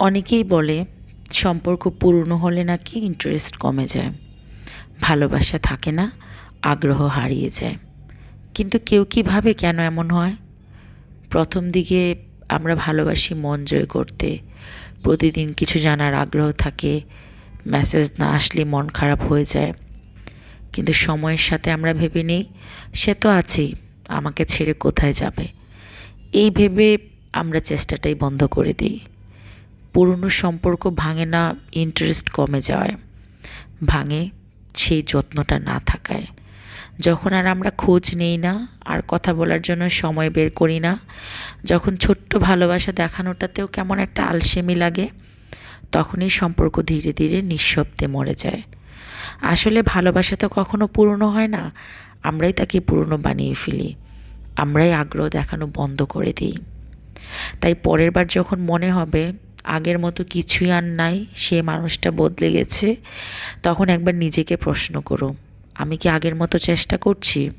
অনেকেই বলে, সম্পর্ক পুরনো হলে নাকি ইন্টারেস্ট কমে যায়। ভালোবাসা থাকে না, আগ্রহ হারিয়ে যায়। কিন্তু কেউ কী ভাবে কেন এমন হয়? প্রথম দিকে আমরা ভালোবাসি মন জয় করতে। প্রতিদিন কিছু জানার আগ্রহ থাকে মেসেজ না আসলে মন খারাপ হয়ে যায়। কিন্তু সময়ের সাথে আমরা ভেবে নিই, সে তো আছেই, আমাকে ছেড়ে কোথায় যাবে? এই ভেবে আমরা চেষ্টাটাই বন্ধ করে দিই। পুরনো সম্পর্ক ভাঙে না ইন্টারেস্ট কমে যাওয়ায় ভাঙে সেই যত্নটা না থাকায়। যখন আর আমরা খোঁজ নেই না, আর কথা বলার জন্য সময় বের করি না, যখন ছোট্ট ভালোবাসা দেখানোটাতেও কেমন একটা আলসেমি লাগে, তখনই সম্পর্ক ধীরে ধীরে নিঃশব্দে মরে যায়। আসলে ভালোবাসা তো কখনো পুরনো হয় না, আমরাই তাকে পুরনো বানিয়ে ফেলি। আমরাই আগ্রহ দেখানো বন্ধ করে দিই। তাই পরের বার যখন মনে হবে আগের মতো কিছুই আর নাই, সে মানুষটা বদলে গেছে। তখন একবার নিজেকে প্রশ্ন করো, আমি কি আগের মতো চেষ্টা করছি?